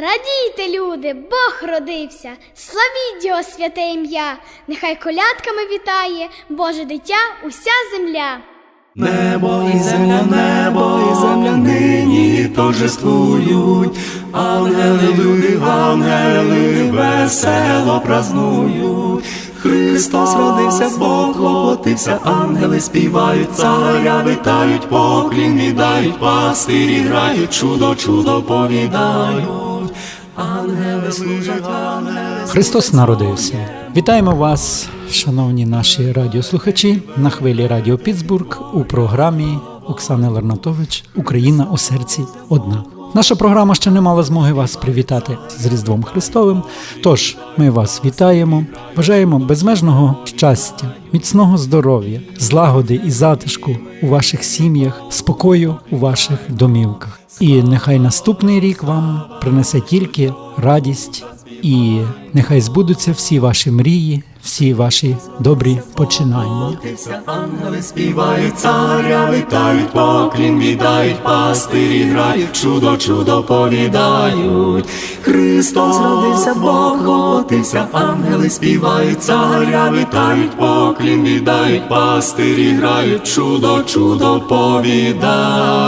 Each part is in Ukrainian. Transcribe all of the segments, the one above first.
Радійте, люди, Бог родився, славіть його святе ім'я, нехай колядками вітає Боже дитя уся земля. Небо і земля, небо і земля нині торжествують, ангели, люди, ангели весело празнують. Христос родився, Бог воплотився, ангели співають, царя витають, поклін віддають, пастирі грають, чудо, чудо повідають. Ангели служать, ангели Христос народився. Вітаємо вас, шановні наші радіослухачі, на хвилі Радіо Піцбург у програмі Оксани Ларнатович Україна у серці одна. Наша програма ще не мала змоги вас привітати з Різдвом Христовим. Тож ми вас вітаємо, бажаємо безмежного щастя, міцного здоров'я, злагоди і затишку у ваших сім'ях, спокою у ваших домівках. І нехай наступний рік вам принесе тільки радість і нехай збудуться всі ваші мрії, всі ваші добрі починання. Ангели співають, царя витають, поклін віддають, пастирі грають, чудо, чудо повідають. Христос родився, Бог воплотився, ангели співають, царя витають, поклін віддають, пастирі грають, чудо, чудо повідають.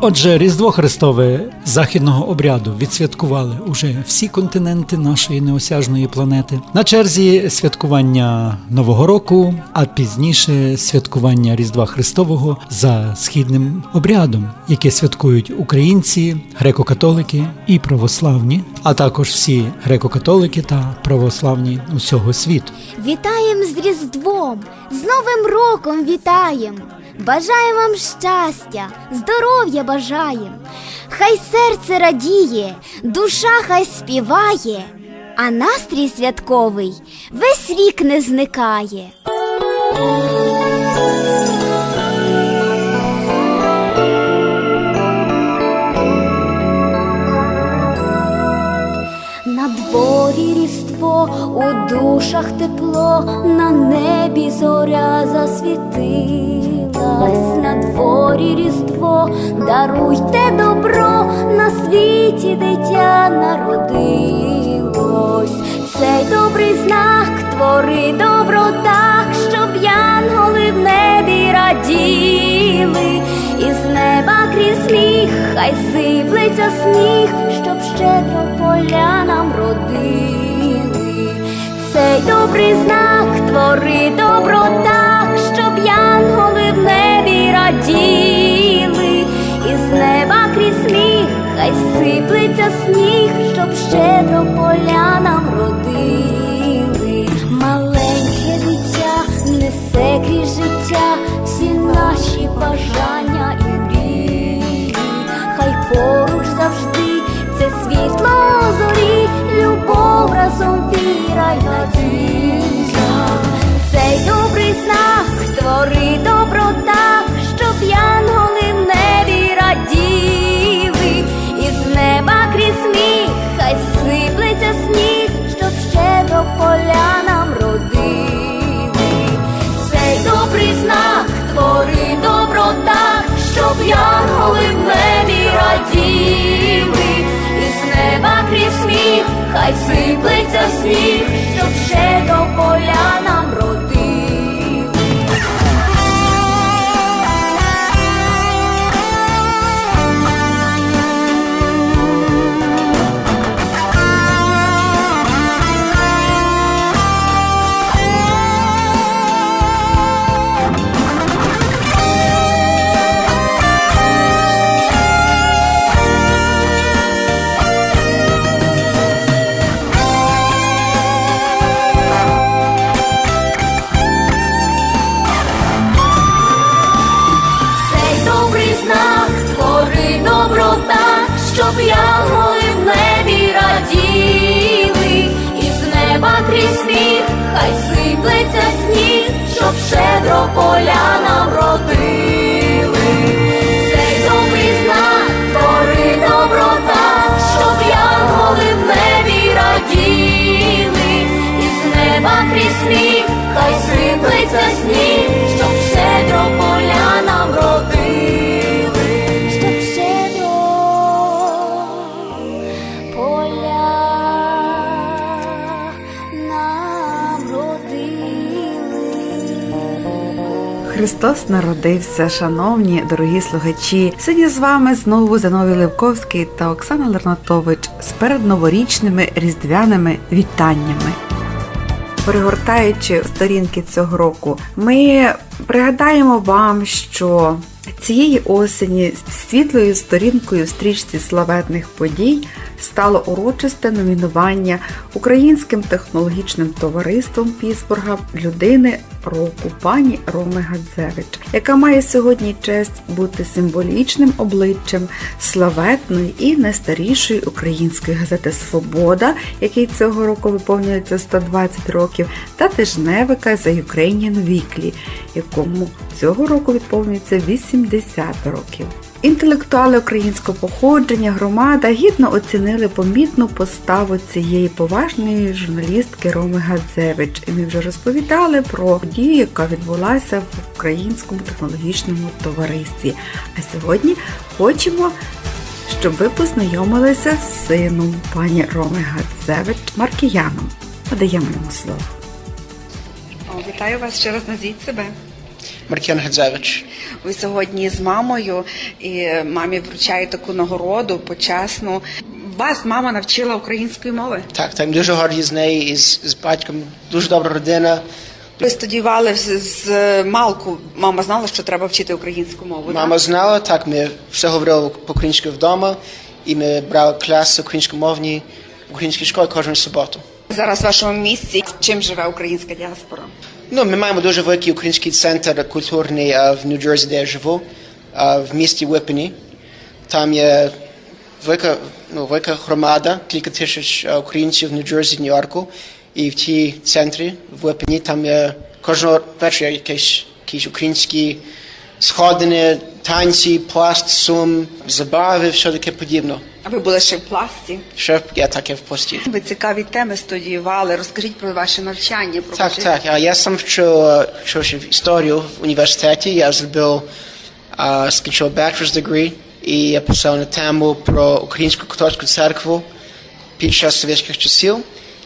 Отже, Різдво Христове західного обряду відсвяткували уже всі континенти нашої неосяжної планети. На черзі святкування Нового року, а пізніше святкування Різдва Христового за східним обрядом, яке святкують українці, греко-католики і православні, а також всі греко-католики та православні усього світу. Вітаєм з Різдвом, з Новим роком вітаєм. Бажаємо вам щастя, здоров'я бажаєм. Хай серце радіє, душа хай співає, а настрій святковий весь рік не зникає. На дворі різдво, у душах тепло, на небі зоря засвітилась, на дворі різдво, даруйте добро, на світі дитя народилось. Цей добрий знак. Твори добро так, щоб янголи в небі раділи, і з неба крізь сміх, хай сиплеться сніг, щоб щедро поля нам родили. Цей добрий знак. Твори добро так, раділи, і з неба крізь сміх, хай сиплеться сніг, щоб щедро поля нам родили. Маленьке дитя несе крізь життя хай сиплеться сніг, щоб до поля нам родили. Щоб щедро поля нам родили. Цей добрий знак твори доброта, щоб янголи в небі раділи, і з неба крізь сміх, хай сиплеться сніг, Христос народився, шановні дорогі слухачі. Сьогодні з вами знову Зиновій Левковський та Оксана Лернатович з передноворічними різдвяними вітаннями. Перегортаючи сторінки цього року, ми пригадаємо вам, що цієї осені світлою сторінкою в стрічці славетних подій стало урочисте номінування Українським технологічним товариством Пісбурга людини року пані Роми Гадзевич, яка має сьогодні честь бути символічним обличчям славетної і найстарішої української газети Свобода, який цього року виповнюється 120 років, та тижневика The Ukrainian Weekly, якому цього року відповнюється 80 років. Інтелектуали українського походження громада гідно оцінили помітну поставу цієї поважної журналістки Роми Гадзевич. І ми вже розповідали про подію, яка відбулася в українському технологічному товаристві. А сьогодні хочемо, щоб ви познайомилися з сином пані Роми Гадзевич Маркіяном. Подаємо йому слово. Вітаю вас ще раз назвіть себе. Маркіян Гадзевич. Ви сьогодні з мамою і мамі вручають таку нагороду почесну. Вас мама навчила української мови. Так, так, дуже горді з нею і з, з батьком. Дуже добра родина. Ви студіювали з, з малку. Мама знала, що треба вчити українську мову. Мама так? знала, так, ми все говорили по-українськи вдома, і ми брали класи українськомовні в українській школі кожну суботу. зараз в вашому місці. Чим живе українська діаспора? Ну, ми маємо дуже великий український центр культурний а, в Нью-Джерсі, де я живу, а, в місті Випені. Там є велика, ну, велика громада, кілька тисяч українців в Нью-Джерсі, Нью-Йорку. І в тій центрі в Випені там є кожного вечора якісь, якісь українські сходини, танці, пласт, сум, забави, все таке подібне. А ви були ще в пласті? Ще я таке в пості. Ви цікаві теми студіювали. Розкажіть про ваше навчання. Про Так, ваші- так. А Я сам вчив, вчив історію в університеті. Я зробив, а, скінчив bachelor's degree, і я писав на тему про українську католицьку церкву під час совєтських часів.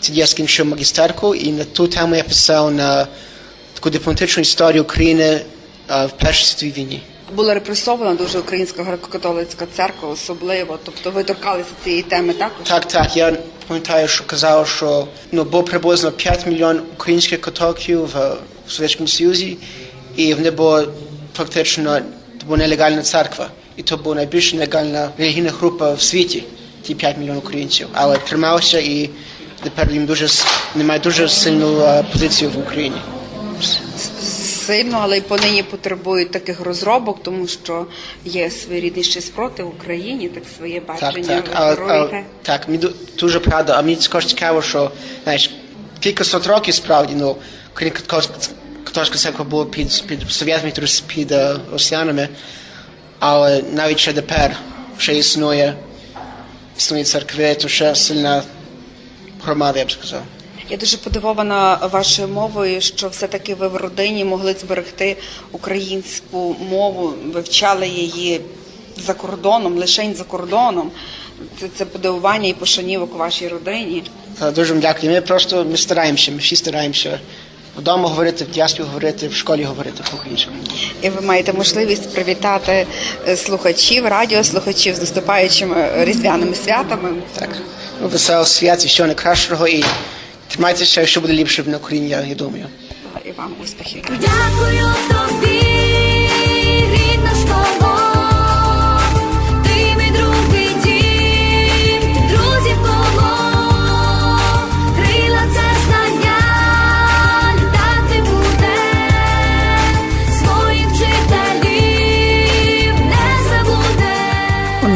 Тоді я скінчив магістерку, і на ту тему я писав на таку дипломатичну історію України а, в Першій світовій війні. Була репресована дуже українська греко-католицька церква, особливо. Тобто ви торкалися цієї теми також? Так, так. Я пам'ятаю, що казав, що ну було приблизно 5 мільйонів українських католиків в, в Совєтському Союзі, і вони було фактично це була нелегальна церква. І то була найбільш нелегальна релігійна група в світі, ті 5 мільйонів українців. Але трималися і тепер їм дуже вони дуже сильну е, позицію в Україні. Сильно, але й понині потребують таких розробок, тому що є своєрідний ще спротив в Україні, так своє бачення. так. Але, керуєте. але, так, мені дуже правда. А мені також цікаво, що знаєш, кілька сот років справді, ну, католицька, католицька церква була під, під совєтами, під е, росіянами, але навіть ще тепер ще існує, існує церкви, то ще сильна громада, я б сказав. Я дуже подивована вашою мовою, що все-таки ви в родині могли зберегти українську мову, вивчали її за кордоном, лише за кордоном. Це, це подивування і пошанівок вашій родині. Дуже вам дякую. Ми просто ми стараємося, ми всі стараємося вдома говорити, в діаспі говорити, в школі говорити по-українському. І ви маєте можливість привітати е, слухачів, радіослухачів з наступаючими різдвяними святами. Так. Ну, Весело свят і всього найкращого і тримайтеся, що буде ліпше на Україні, я, я думаю. І вам успіхів. Дякую тобі,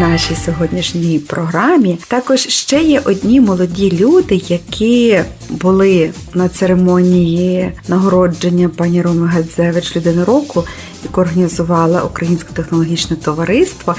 нашій сьогоднішній програмі також ще є одні молоді люди, які були на церемонії нагородження пані Роми Гадзевич людини року, яку організувала Українське технологічне товариство.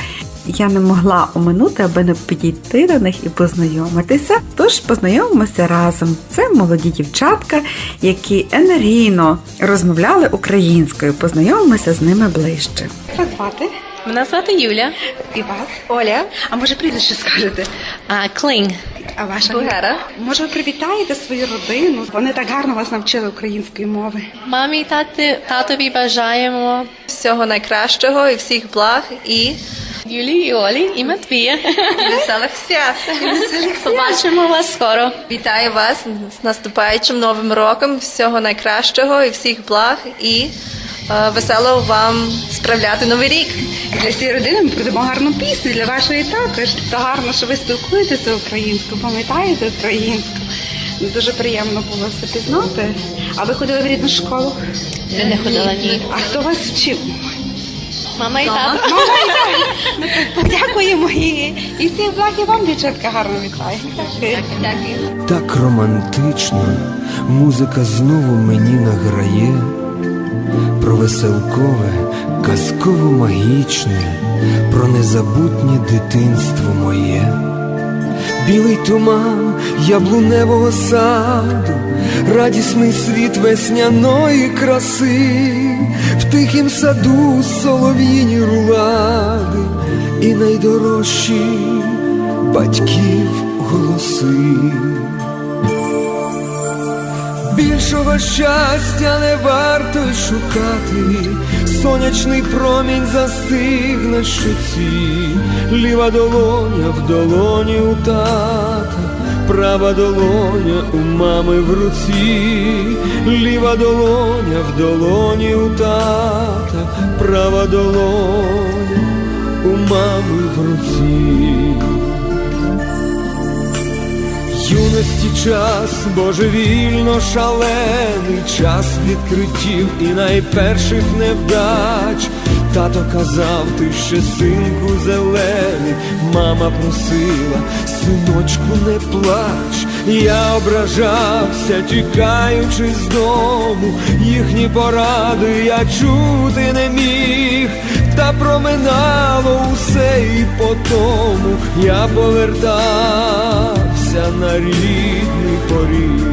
Я не могла оминути, аби не підійти до них і познайомитися. Тож познайомимося разом. Це молоді дівчатка, які енергійно розмовляли українською. Познайомимося з ними ближче. Як? Мене звати Юля. І вас? Оля. А може прізвище скажете? А, Клинг. А ваша Бугера. Може, ви привітаєте свою родину? Вони так гарно вас навчили української мови. Мамі і тати, татові бажаємо всього найкращого і всіх благ і Юлі і Олі і Матвія. Веселих свят. Побачимо вас скоро. Вітаю вас з наступаючим новим роком. Всього найкращого і всіх благ і весело вам справляти новий рік. Для всієї родини ми продамо гарну пісню для вашої також. То гарно, що ви спілкуєтеся українською, пам'ятаєте українську. Ну, Дуже приємно було це пізнати. А ви ходили в рідну школу? Я не ходила ні. А хто вас вчив? Мама і тато. Подякуємо і, і всіх благ і вам, дівчатка, гарно вітаю. Дякую. Дякую. Так романтично музика знову мені награє про веселкове, казково магічне, про незабутнє дитинство моє. Білий туман яблуневого саду, радісний світ весняної краси, в тихім саду солов'їні рулади і найдорожчі батьків голоси. Більшого щастя не варто й шукати, сонячний промінь застиг на щоці, ліва долоня в долоні у тата, права долоня у мами в руці, ліва долоня в долоні у тата, права долоня у мами в руці. Юності час божевільно шалений, час відкриттів і найперших невдач. Тато казав, ти ще синку зелений, мама просила, синочку, не плач. Я ображався, тікаючи з дому, їхні поради я чути не міг, та проминало усе і по тому я повертався на рідний поріг.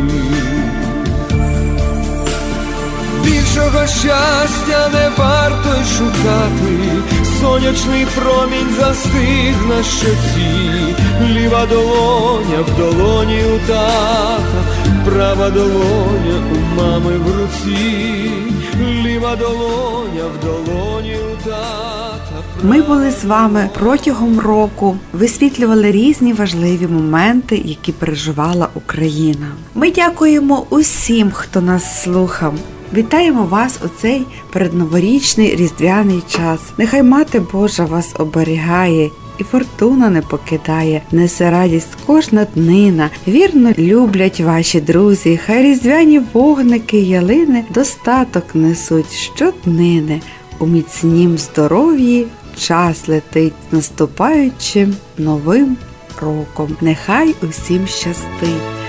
Більшого щастя не варто й шукати, сонячний промінь застиг на щоці, ліва долоня в долоні у тата, права долоня у мами в руці, ліва долоня в долоні у тата. Ми були з вами протягом року, висвітлювали різні важливі моменти, які переживала Україна. Ми дякуємо усім, хто нас слухав. Вітаємо вас у цей передноворічний різдвяний час. Нехай Мати Божа вас оберігає. І фортуна не покидає, несе радість кожна днина. Вірно люблять ваші друзі. Хай різдвяні вогники, ялини достаток несуть щоднини. У міцнім здоров'ї час летить наступаючим новим роком. Нехай усім щастить.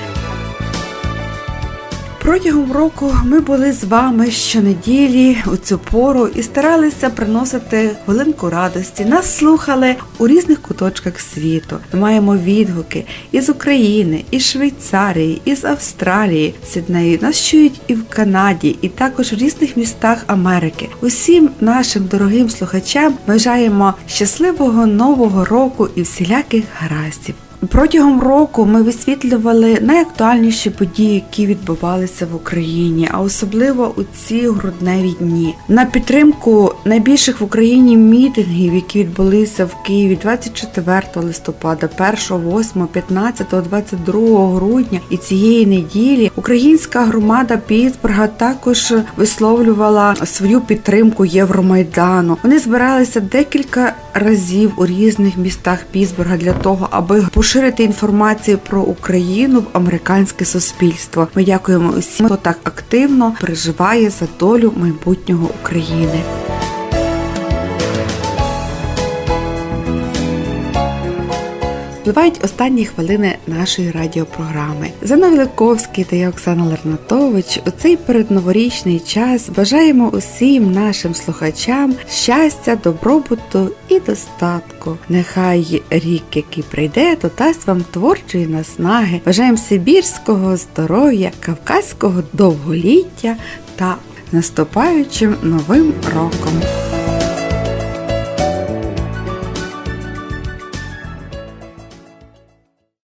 Протягом року ми були з вами щонеділі у цю пору і старалися приносити хвилинку радості. Нас слухали у різних куточках світу. Ми маємо відгуки із України, із Швейцарії, із Австралії, Сіднею. Нас чують і в Канаді, і також в різних містах Америки. Усім нашим дорогим слухачам бажаємо щасливого нового року і всіляких гараздів. Протягом року ми висвітлювали найактуальніші події, які відбувалися в Україні, а особливо у ці грудневі дні. На підтримку найбільших в Україні мітингів, які відбулися в Києві 24 листопада, 1, 8, 15, 22 грудня і цієї неділі, українська громада Пітсбурга також висловлювала свою підтримку Євромайдану. Вони збиралися декілька разів у різних містах Пітсбурга для того, аби поширити інформацію про Україну в американське суспільство. Ми дякуємо усім, хто так активно переживає за долю майбутнього України. Впливають останні хвилини нашої радіопрограми. Зана Великовський та я Оксана Лернатович у цей передноворічний час бажаємо усім нашим слухачам щастя, добробуту і достатку. Нехай рік, який прийде, додасть вам творчої наснаги. Бажаємо сибірського здоров'я, кавказького довголіття та наступаючим новим роком.